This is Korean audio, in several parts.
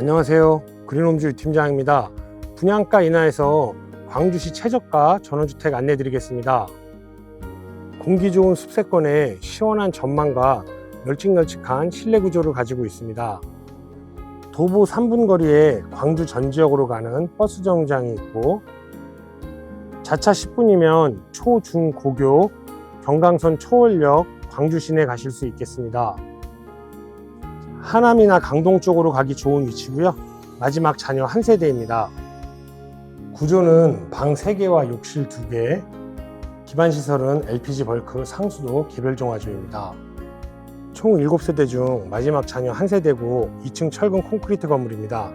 안녕하세요. 그린홈즈 팀장입니다. 분양가 인하에서 광주시 최저가 전원주택 안내 드리겠습니다. 공기 좋은 숲세권에 시원한 전망과 널찍널찍한 실내 구조를 가지고 있습니다. 도보 3분 거리에 광주 전 지역으로 가는 버스 정류장이 있고 자차 10분이면 초, 중, 고교, 경강선 초월역, 광주 시내 가실 수 있겠습니다. 하남이나 강동 쪽으로 가기 좋은 위치고요. 마지막 자녀 한 세대입니다. 구조는 방 3개와 욕실 2개, 기반 시설은 LPG 벌크 상수도 개별 종화조입니다. 총 7세대 중 마지막 자녀 한 세대고 2층 철근 콘크리트 건물입니다.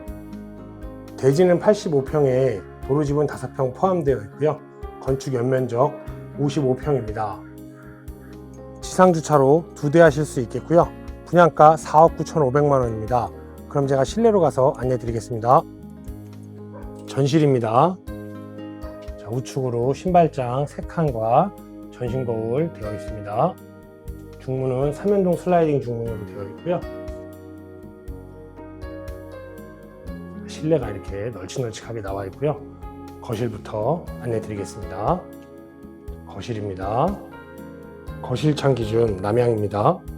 대지는 85평에 도로집은 5평 포함되어 있고요. 건축 연면적 55평입니다. 지상주차로 두 대 하실 수 있겠고요. 분양가 4억 9,500만 원입니다. 그럼 제가 실내로 가서 안내 드리겠습니다. 전실입니다. 자, 우측으로 신발장 3칸과 전신 거울 되어 있습니다. 중문은 삼연동 슬라이딩 중문으로 되어 있고요. 실내가 이렇게 널찍널찍하게 나와 있고요. 거실부터 안내 드리겠습니다. 거실입니다. 거실 창 기준 남향입니다.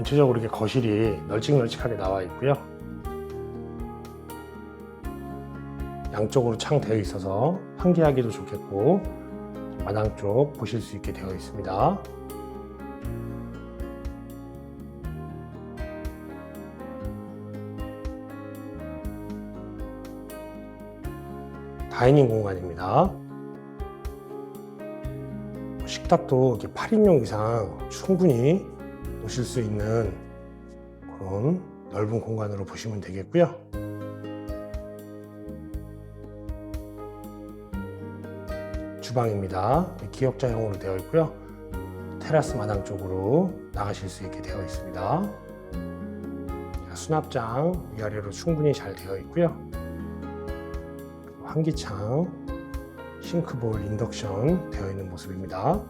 전체적으로 이렇게 거실이 널찍널찍하게 나와 있고요. 양쪽으로 창 되어 있어서 환기하기도 좋겠고 마당 쪽 보실 수 있게 되어 있습니다. 다이닝 공간입니다. 식탁도 이렇게 8인용 이상 충분히 놓으실 수 있는 그런 넓은 공간으로 보시면 되겠고요. 주방입니다. 기역자형으로 되어 있고요. 테라스 마당 쪽으로 나가실 수 있게 되어 있습니다. 자, 수납장 위아래로 충분히 잘 되어 있고요. 환기창, 싱크볼, 인덕션 되어 있는 모습입니다.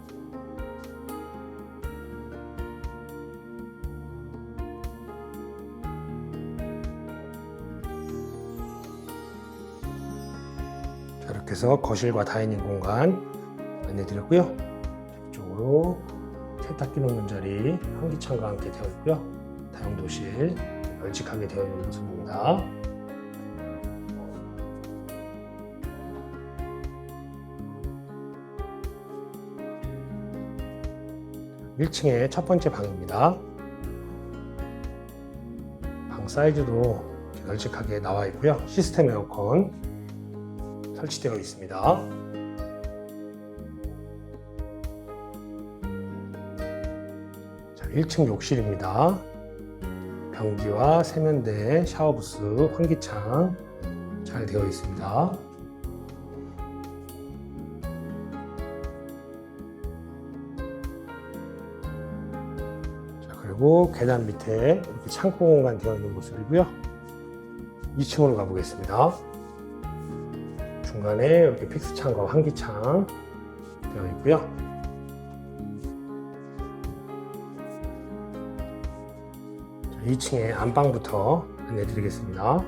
이렇게 해서 거실과 다이닝 공간 안내 드렸고요. 이쪽으로 세탁기 놓는 자리 환기창과 함께 되어 있고요. 다용도실 널찍하게 되어 있는 모습입니다. 1층의 첫 번째 방입니다. 방 사이즈도 널찍하게 나와 있고요. 시스템 에어컨 설치되어 있습니다. 자, 1층 욕실입니다. 변기와 세면대, 샤워부스, 환기창 잘 되어 있습니다. 자, 그리고 계단 밑에 이렇게 창고 공간 되어 있는 모습이고요. 2층으로 가보겠습니다. 중간에 이렇게 픽스창과 환기창 되어 있고요. 자, 2층에 안방부터 안내 드리겠습니다.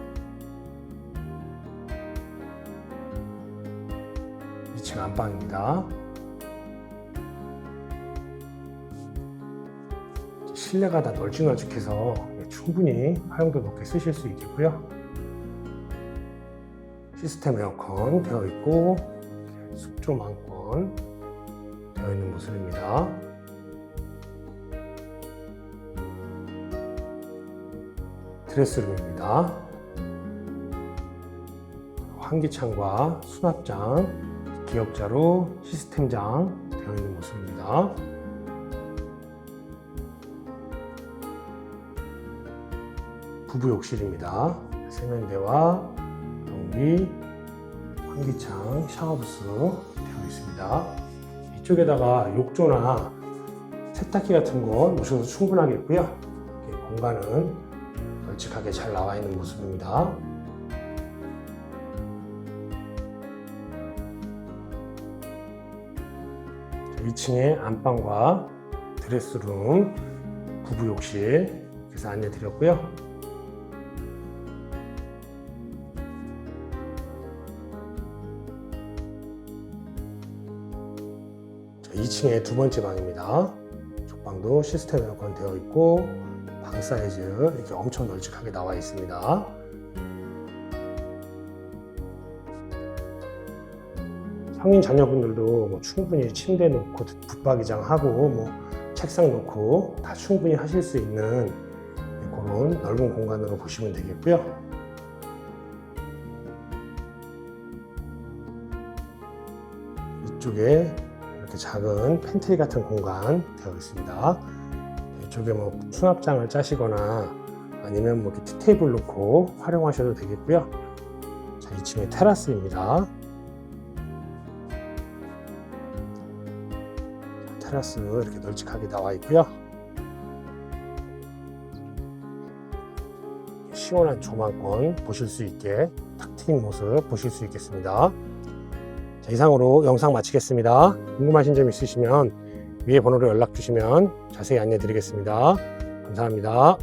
2층 안방입니다. 실내가 다 널찍널찍해서 충분히 활용도 높게 쓰실 수 있겠고요. 시스템 에어컨 되어 있고 숙조 망권 되어 있는 모습입니다. 드레스룸입니다. 환기창과 수납장, 기역자로 시스템장 되어 있는 모습입니다. 부부 욕실입니다. 세면대와 변기, 환기창, 샤워부스 되어 있습니다. 이쪽에다가 욕조나 세탁기 같은 거 놓으셔도 충분하겠고요. 공간은 널찍하게 잘 나와 있는 모습입니다. 자, 2층에 안방과 드레스룸, 부부 욕실 그래서 안내 드렸고요. 2층에 두 번째 방입니다. 쪽방도 시스템 에어컨 되어 있고 방 사이즈 이렇게 엄청 널찍하게 나와 있습니다. 성인 자녀분들도 뭐 충분히 침대 놓고 붙박이장 하고 뭐 책상 놓고 다 충분히 하실 수 있는 그런 넓은 공간으로 보시면 되겠고요. 이쪽에 이렇게 작은 팬트리 같은 공간 되어 있습니다. 이쪽에 뭐 수납장을 짜시거나 아니면 뭐 이렇게 티테이블 놓고 활용하셔도 되겠고요. 자, 2층에 테라스입니다. 테라스 이렇게 널찍하게 나와 있고요. 시원한 조망권 보실 수 있게 탁 트인 모습 보실 수 있겠습니다. 자, 이상으로 영상 마치겠습니다. 궁금하신 점 있으시면 위에 번호로 연락 주시면 자세히 안내 드리겠습니다. 감사합니다.